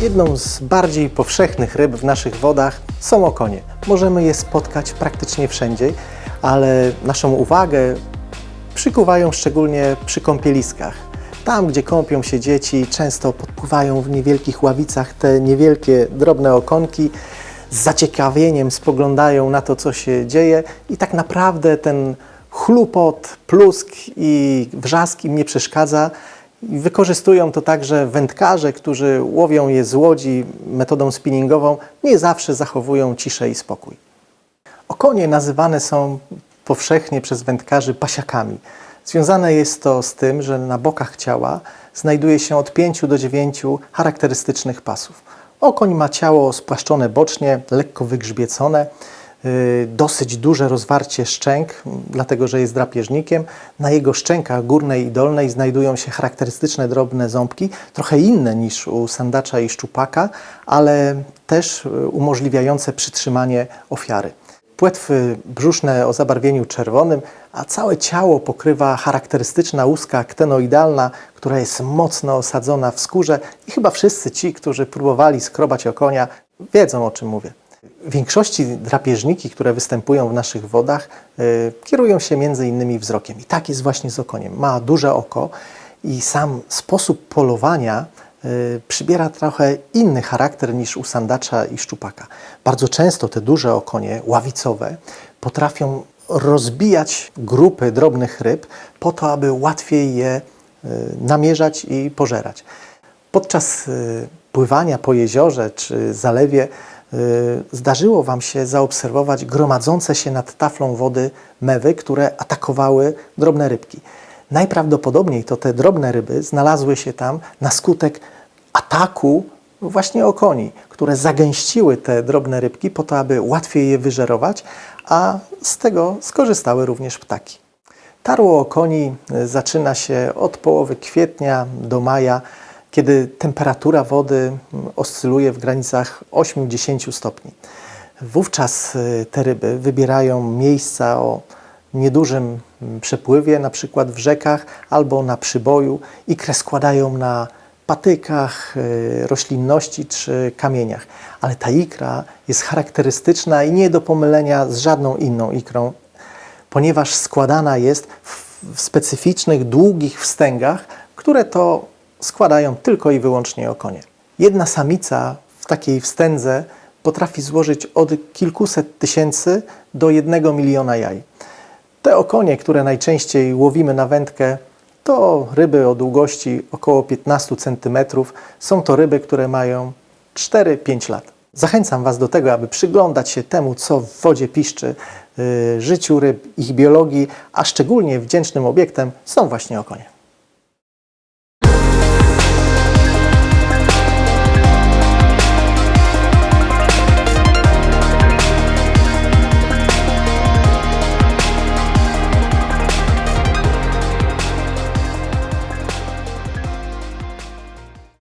Jedną z bardziej powszechnych ryb w naszych wodach są okonie. Możemy je spotkać praktycznie wszędzie, ale naszą uwagę przykuwają szczególnie przy kąpieliskach. Tam, gdzie kąpią się dzieci, często podpływają w niewielkich ławicach te niewielkie, drobne okonki, z zaciekawieniem spoglądają na to, co się dzieje i tak naprawdę ten chlupot, plusk i wrzask im nie przeszkadza. Wykorzystują to także wędkarze, którzy łowią je z łodzi metodą spinningową, nie zawsze zachowują ciszę i spokój. Okonie nazywane są powszechnie przez wędkarzy pasiakami. Związane jest to z tym, że na bokach ciała znajduje się od 5 do 9 charakterystycznych pasów. Okoń ma ciało spłaszczone bocznie, lekko wygrzbiecone, dosyć duże rozwarcie szczęk, dlatego że jest drapieżnikiem. Na jego szczękach górnej i dolnej znajdują się charakterystyczne drobne ząbki, trochę inne niż u sandacza i szczupaka, ale też yy, umożliwiające przytrzymanie ofiary. Płetwy brzuszne o zabarwieniu czerwonym, a całe ciało pokrywa charakterystyczna łuska ktenoidalna, która jest mocno osadzona w skórze i chyba wszyscy ci, którzy próbowali skrobać okonia, wiedzą o czym mówię. W większości drapieżniki, które występują w naszych wodach, y, kierują się między innymi wzrokiem. I tak jest właśnie z okoniem. Ma duże oko i sam sposób polowania y, przybiera trochę inny charakter niż u sandacza i szczupaka. Bardzo często te duże okonie ławicowe potrafią rozbijać grupy drobnych ryb po to, aby łatwiej je y, namierzać i pożerać. Podczas pływania po jeziorze czy zalewie zdarzyło Wam się zaobserwować gromadzące się nad taflą wody mewy, które atakowały drobne rybki. Najprawdopodobniej to te drobne ryby znalazły się tam na skutek ataku właśnie okoni, które zagęściły te drobne rybki po to, aby łatwiej je wyżerować, a z tego skorzystały również ptaki. Tarło okoni y, zaczyna się od połowy kwietnia do maja, kiedy temperatura wody mm, oscyluje w granicach 8-10 stopni. Wówczas y, te ryby wybierają miejsca o niedużym mm, przepływie, na przykład w rzekach albo na przyboju i składają na patykach, y, roślinności czy kamieniach. Ale ta ikra jest charakterystyczna i nie do pomylenia z żadną inną ikrą, ponieważ składana jest w specyficznych, długich wstęgach, które to składają tylko i wyłącznie okonie. Jedna samica w takiej wstędze potrafi złożyć od kilkuset tysięcy do jednego miliona jaj. Te okonie, które najczęściej łowimy na wędkę, to ryby o długości około 15 cm. Są to ryby, które mają 4-5 lat. Zachęcam Was do tego, aby przyglądać się temu, co w wodzie piszczy, yy, życiu ryb, ich biologii, a szczególnie wdzięcznym obiektem są właśnie okonie.